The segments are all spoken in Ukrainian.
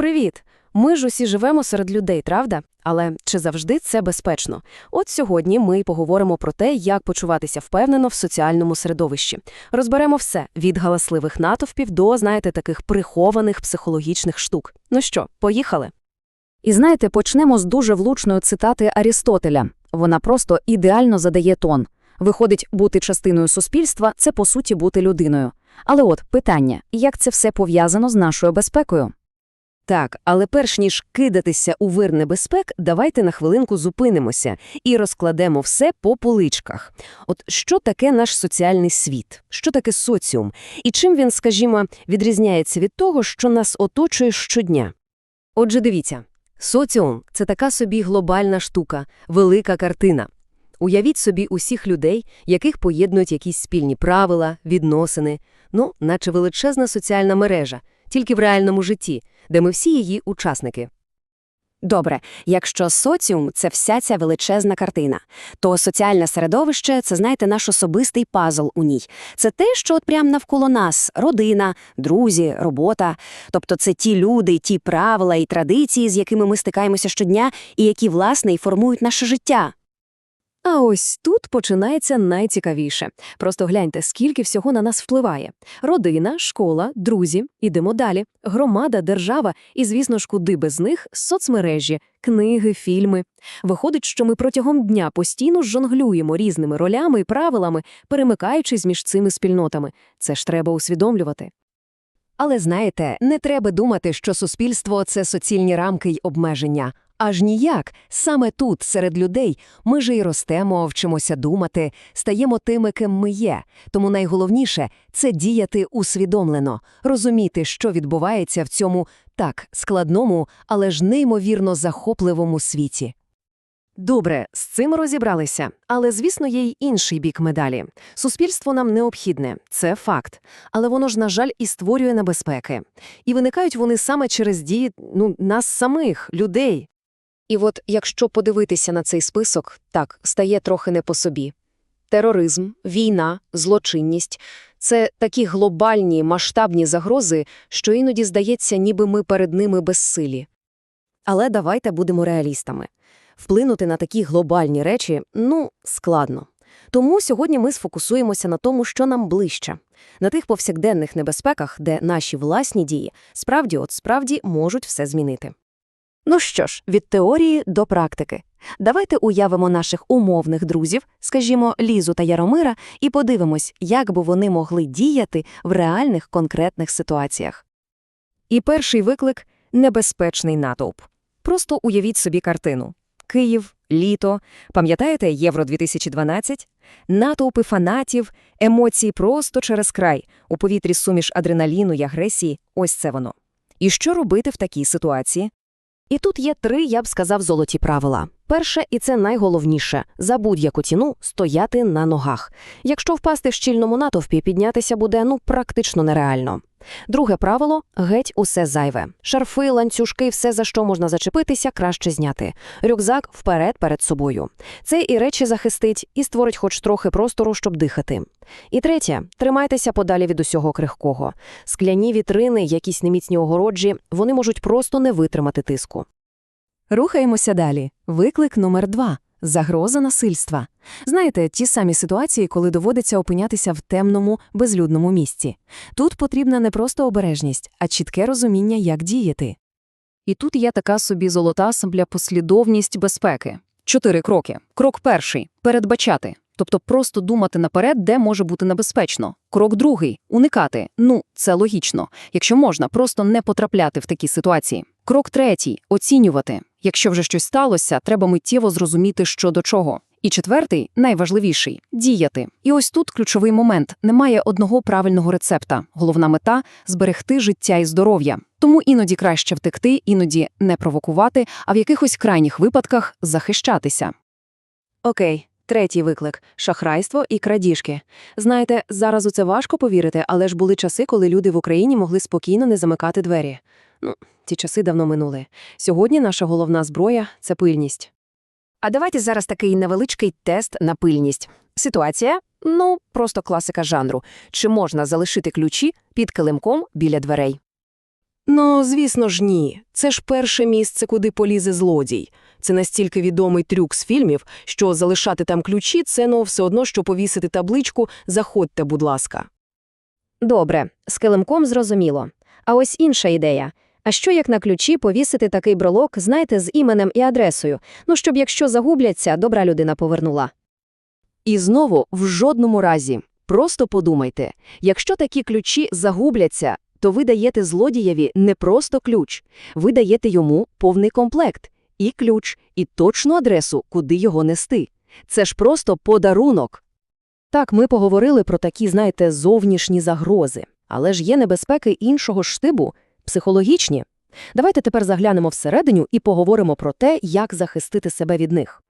Привіт! Ми ж усі живемо серед людей, правда? Але чи завжди це безпечно? От сьогодні ми поговоримо про те, як почуватися впевнено в соціальному середовищі. Розберемо все від галасливих натовпів до, знаєте, таких прихованих психологічних штук. Ну що, поїхали? І знаєте, почнемо з дуже влучної цитати Арістотеля. Вона просто ідеально задає тон. Виходить, бути частиною суспільства це по суті бути людиною. Але от питання: як це все пов'язано з нашою безпекою? Так, але перш ніж кидатися у вир небезпек, давайте на хвилинку зупинимося і розкладемо все по поличках. От що таке наш соціальний світ? Що таке соціум? І чим він, скажімо, відрізняється від того, що нас оточує щодня? Отже, дивіться, соціум – це така собі глобальна штука, велика картина. Уявіть собі усіх людей, яких поєднують якісь спільні правила, відносини, ну, наче величезна соціальна мережа, тільки в реальному житті, де ми всі її учасники. Добре, якщо соціум це вся ця величезна картина, то соціальне середовище це, знаєте, наш особистий пазл у ній. Це те, що от прямо навколо нас родина, друзі, робота. Тобто це ті люди, ті правила і традиції, з якими ми стикаємося щодня, і які, власне, і формують наше життя. А ось тут починається найцікавіше. Просто гляньте, скільки всього на нас впливає. Родина, школа, друзі, ідемо далі, громада, держава і, звісно ж, куди без них – соцмережі, книги, фільми. Виходить, що ми протягом дня постійно жонглюємо різними ролями і правилами, перемикаючись між цими спільнотами. Це ж треба усвідомлювати. Але знаєте, не треба думати, що суспільство – це суцільні рамки й обмеження. Аж ніяк. Саме тут, серед людей, ми же й ростемо, вчимося думати, стаємо тими, ким ми є. Тому найголовніше – це діяти усвідомлено, розуміти, що відбувається в цьому так складному, але ж неймовірно захопливому світі. Добре, з цим розібралися. Але, звісно, є й інший бік медалі. Суспільство нам необхідне, це факт. Але воно ж, на жаль, і створює небезпеки. І виникають вони саме через дії ну, нас самих, людей. І от якщо подивитися на цей список, так, стає трохи не по собі. Тероризм, війна, злочинність – це такі глобальні, масштабні загрози, що іноді здається, ніби ми перед ними безсилі. Але давайте будемо реалістами. Вплинути на такі глобальні речі, ну, складно. Тому сьогодні ми сфокусуємося на тому, що нам ближче. На тих повсякденних небезпеках, де наші власні дії справді от справді можуть все змінити. Ну що ж, від теорії до практики. Давайте уявимо наших умовних друзів, скажімо, Лізу та Яромира, і подивимось, як би вони могли діяти в реальних конкретних ситуаціях. І перший виклик – небезпечний натовп. Просто уявіть собі картину. Київ, літо, пам'ятаєте Євро-2012? Натовпи фанатів, емоції просто через край, у повітрі суміш адреналіну й агресії – ось це воно. І що робити в такій ситуації? І тут є три, я б сказав, золоті правила. Перше, і це найголовніше – за будь-яку ціну стояти на ногах. Якщо впасти в щільному натовпі, піднятися буде, ну, практично нереально. Друге правило – геть усе зайве. Шарфи, ланцюжки, все, за що можна зачепитися, краще зняти. Рюкзак вперед перед собою. Це і речі захистить, і створить хоч трохи простору, щоб дихати. І третє – тримайтеся подалі від усього крихкого. Скляні вітрини, якісь неміцні огороджі, вони можуть просто не витримати тиску. Рухаємося далі. Виклик номер два – загроза насильства. Знаєте, ті самі ситуації, коли доводиться опинятися в темному, безлюдному місці. Тут потрібна не просто обережність, а чітке розуміння, як діяти. І тут є така собі золота самбля послідовність безпеки. Чотири кроки. Крок перший передбачати. Тобто просто думати наперед, де може бути небезпечно. Крок другий уникати. Ну, це логічно. Якщо можна, просто не потрапляти в такі ситуації. Крок третій оцінювати. Якщо вже щось сталося, треба миттєво зрозуміти, що до чого. І четвертий, найважливіший діяти. І ось тут ключовий момент: немає одного правильного рецепта. Головна мета зберегти життя і здоров'я. Тому іноді краще втекти, іноді не провокувати, а в якихось крайніх випадках захищатися. Окей. Третій виклик – шахрайство і крадіжки. Знаєте, зараз у це важко повірити, але ж були часи, коли люди в Україні могли спокійно не замикати двері. Ну, ті часи давно минули. Сьогодні наша головна зброя – це пильність. А давайте зараз такий невеличкий тест на пильність. Ситуація – ну, просто класика жанру. Чи можна залишити ключі під килимком біля дверей? Ну, звісно ж, ні. Це ж перше місце, куди полізе злодій. Це настільки відомий трюк з фільмів, що залишати там ключі – це ну, все одно, що повісити табличку «Заходьте, будь ласка». Добре, з килимком зрозуміло. А ось інша ідея. А що як на ключі повісити такий брелок, знаєте, з іменем і адресою? Ну, щоб якщо загубляться, добра людина повернула. І знову, в жодному разі. Просто подумайте, якщо такі ключі загубляться, то ви даєте злодієві не просто ключ, ви даєте йому повний комплект, і ключ, і точну адресу, куди його нести. Це ж просто подарунок. Так, ми поговорили про такі, знаєте, зовнішні загрози, але ж є небезпеки іншого штибу, психологічні. Давайте тепер заглянемо всерединю і поговоримо про те, як захистити себе від них.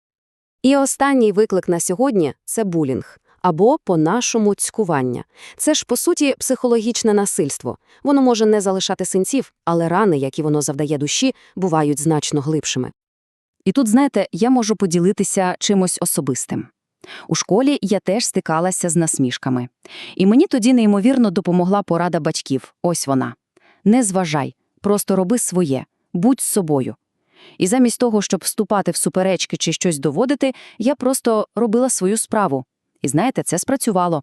І останній виклик на сьогодні – це булінг. Або, по-нашому, цькування. Це ж, по суті, психологічне насильство. Воно може не залишати синців, але рани, які воно завдає душі, бувають значно глибшими. І тут, знаєте, я можу поділитися чимось особистим. У школі я теж стикалася з насмішками. І мені тоді неймовірно допомогла порада батьків. Ось вона. Не зважай, просто роби своє, будь собою. І замість того, щоб вступати в суперечки чи щось доводити, я просто робила свою справу. І знаєте, це спрацювало.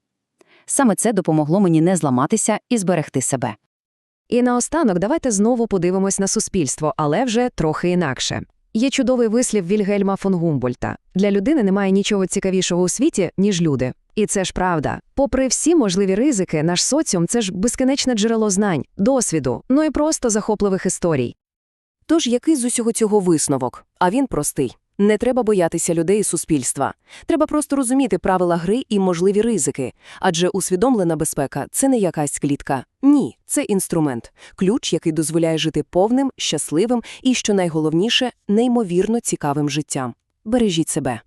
Саме це допомогло мені не зламатися і зберегти себе. І наостанок давайте знову подивимось на суспільство, але вже трохи інакше. Є чудовий вислів Вільгельма фон Гумбольта. Для людини немає нічого цікавішого у світі, ніж люди. І це ж правда. Попри всі можливі ризики, наш соціум – це ж безкінечне джерело знань, досвіду, ну і просто захопливих історій. Тож який з усього цього висновок? А він простий. Не треба боятися людей і суспільства. Треба просто розуміти правила гри і можливі ризики. Адже усвідомлена безпека – це не якась клітка. Ні, це інструмент. Ключ, який дозволяє жити повним, щасливим і, що найголовніше, неймовірно цікавим життям. Бережіть себе.